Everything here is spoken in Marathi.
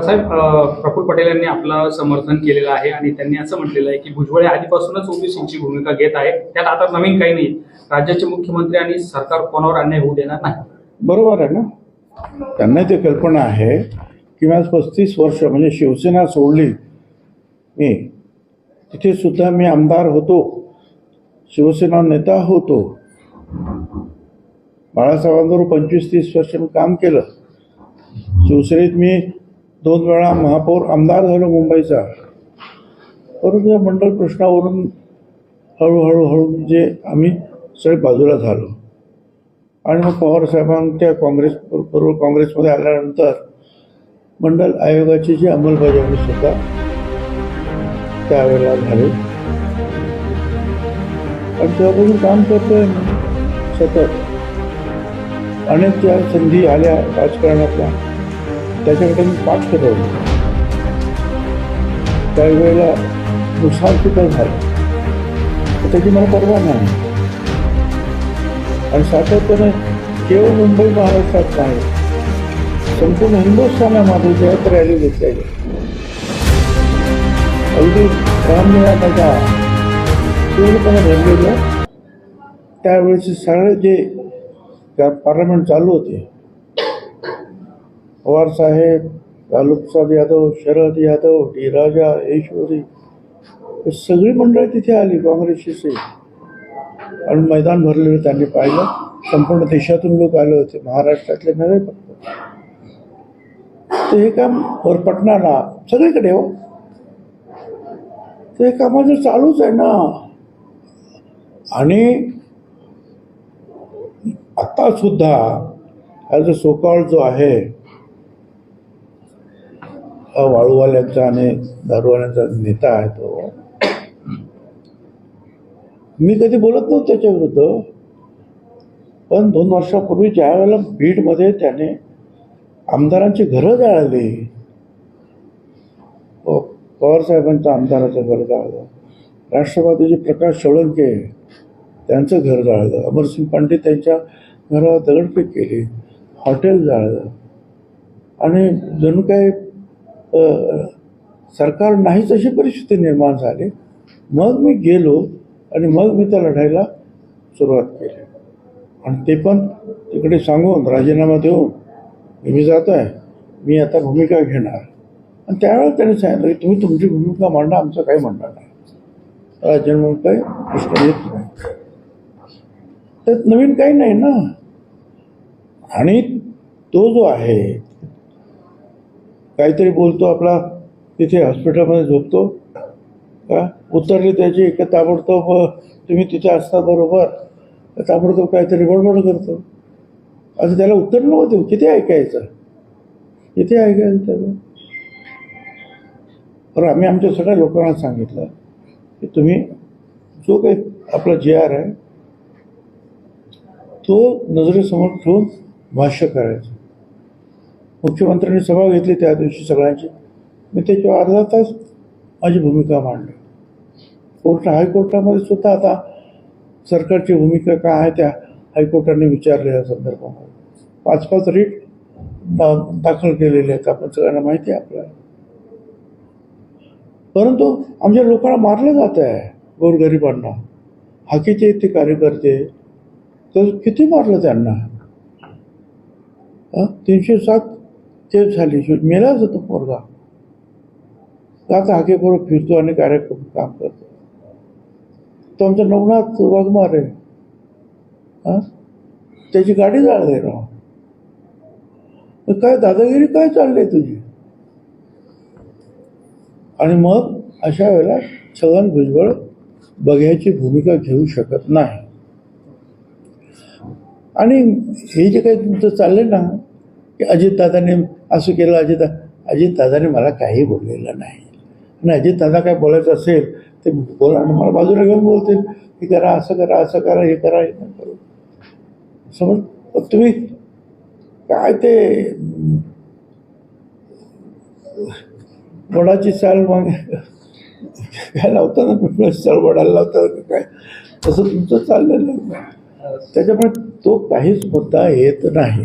साहेब प्रफुल पटेल यांनी आपलं समर्थन केलेलं आहे आणि त्यांनी असं म्हटलेलं आहे की भुजबळ आधीपासूनच ओबीसीची भूमिका घेत आहे. त्यात आता नवीन काही नाही. राज्याचे मुख्यमंत्री आणि सरकार कोणावर अन्याय होऊ देणार नाही. बरोबर आहे ना? त्यांना ते कल्पना आहे किंवा पस्तीस वर्ष म्हणजे शिवसेना सोडली मी तिथे सुद्धा मी आमदार होतो शिवसेना नेता होतो. बाळासाहेबांबरोबर पंचवीस तीस वर्ष मी काम केलं. शिवसेनेत मी दोन वेळा महापौर आमदार झालो मुंबईचा. परंतु या मंडळ प्रश्नावरून हळूहळू हळू म्हणजे आम्ही सगळे बाजूला झालो. आणि मग पवार साहेबांच्या काँग्रेस बरोबर काँग्रेसमध्ये आल्यानंतर मंडल आयोगाची जी अंमलबजावणी सुद्धा त्यावेळेला झाली. आणि तेव्हापासून काम करतोय सतत. अनेक ज्या संधी आल्या राजकारणातल्या त्याच्याकडे मी पाठ फिरवलं त्यावेळेला नुसार तिथं झालं. तर त्याची मला परवा नाही. आणि सातत्याने केवळ मुंबई महाराष्ट्रात नाही संपूर्ण हिंदुस्थानामध्ये जयत रॅली घेतलेली अगदी रामलीला पूर्णपणे भरलेल्या त्यावेळेचे सगळे जे त्या पार्लमेंट चालू होते पवार साहेब लालूप्रसाद यादव शरद यादव डी राजा ईश्वरी हे सगळी मंडळी तिथे आली काँग्रेसची आणि मैदान भरलेलं त्यांनी पाहिलं. संपूर्ण देशातून लोक आले होते. महाराष्ट्रातले नव्हे फक्त तर हे काम वरपटणाला सगळीकडे हो. ते हे कामाचं चालूच आहे ना. आणि आता सुद्धा ॲज अ सोकाळ जो आहे वाळूवाल्यांचा आणि दारूवाल्यांचा नेता आहे तो. मी कधी बोलत नव्हतो त्याच्या विरुद्ध. पण दोन वर्षापूर्वी ज्या वेळेला बीडमध्ये त्याने आमदारांची घरं जाळली पवारसाहेबांचं आमदाराचं घर जाळलं राष्ट्रवादीचे प्रकाश सोळंके त्यांचं घर जाळलं अमरसिंग पांडे त्यांच्या घरावर दगडफेक केली हॉटेल जाळलं आणि जणू काही सरकार नाहीच अशी परिस्थिती निर्माण झाली. मग मी गेलो आणि मग मी त्या लढाईला सुरुवात केली. आणि ते पण तिकडे सांगून राजीनामा देऊन मी जात आहे. मी आता भूमिका घेणार. आणि त्यावेळेला त्यांनी सांगितलं की तुम्ही तुमची भूमिका मांडा आमचं काही म्हणणार नाही. राजीनामा काही प्रश्न येत नाही. त्यात नवीन काही नाही ना. आणि तो जो आहे काहीतरी बोलतो आपला तिथे हॉस्पिटलमध्ये झोपतो. का उतरली त्याची का ताबडतोब तुम्ही तिथे असता बरोबर ताबडतोब काहीतरी बडबड करतो. आता त्याला उत्तर नको देऊ किती ऐकायचं? किती ऐकायचं त्याचं तर आम्ही आमच्या सगळ्या लोकांना सांगितलं की तुम्ही जो काही आपला जे आर आहे तो नजरेसमोर ठेवून भाष्य करायचं. मुख्यमंत्र्यांनी सभा घेतली त्या दिवशी सगळ्यांची. मी त्याच्यावर अर्धा तास माझी भूमिका मांडली. कोर्ट हायकोर्टामध्ये सुद्धा आता सरकारची भूमिका काय आहे त्या हायकोर्टाने विचारले या संदर्भामध्ये. पाच पाच रीट दा दाखल केलेले आहेत. आपण सगळ्यांना माहिती आहे आपल्याला. परंतु आमच्या लोकांना मारलं जात आहे गोरगरिबांना. हाकीचे ते कार्यकर्ते तर किती मारलं त्यांना? तीनशे सात ते झाली. मेलाच होतो पोरगा. का आता हाकेबरोबर फिरतो आणि कार्यक्रम काम करतो. तो आमचा नवनाथ वाघमार. आहे हां? त्याची गाडी जाळली राव. मग काय दादागिरी काय चालली तुझी? आणि मग अशा वेळेला छगन भुजबळ बघ्याची भूमिका घेऊ शकत नाही. आणि हे जे काही तुमचं चाललं ना की अजितदादाने असं केलं अजित अजितदादाने मला काही बोललेलं नाही. आणि अजितदादा काय बोलायचं असेल ते बोला आणि मला बाजूला घेऊन बोलतील. हे करा असं करा असं करा हे करा हे करू. समज तुम्ही काय ते वडाची चाल मग काय लावता ना पिंपळाची चाल वडाला लावता काय? तसं तुमचं चाललेलं आहे. त्याच्यामुळे तो काहीच मुद्दा येत नाही.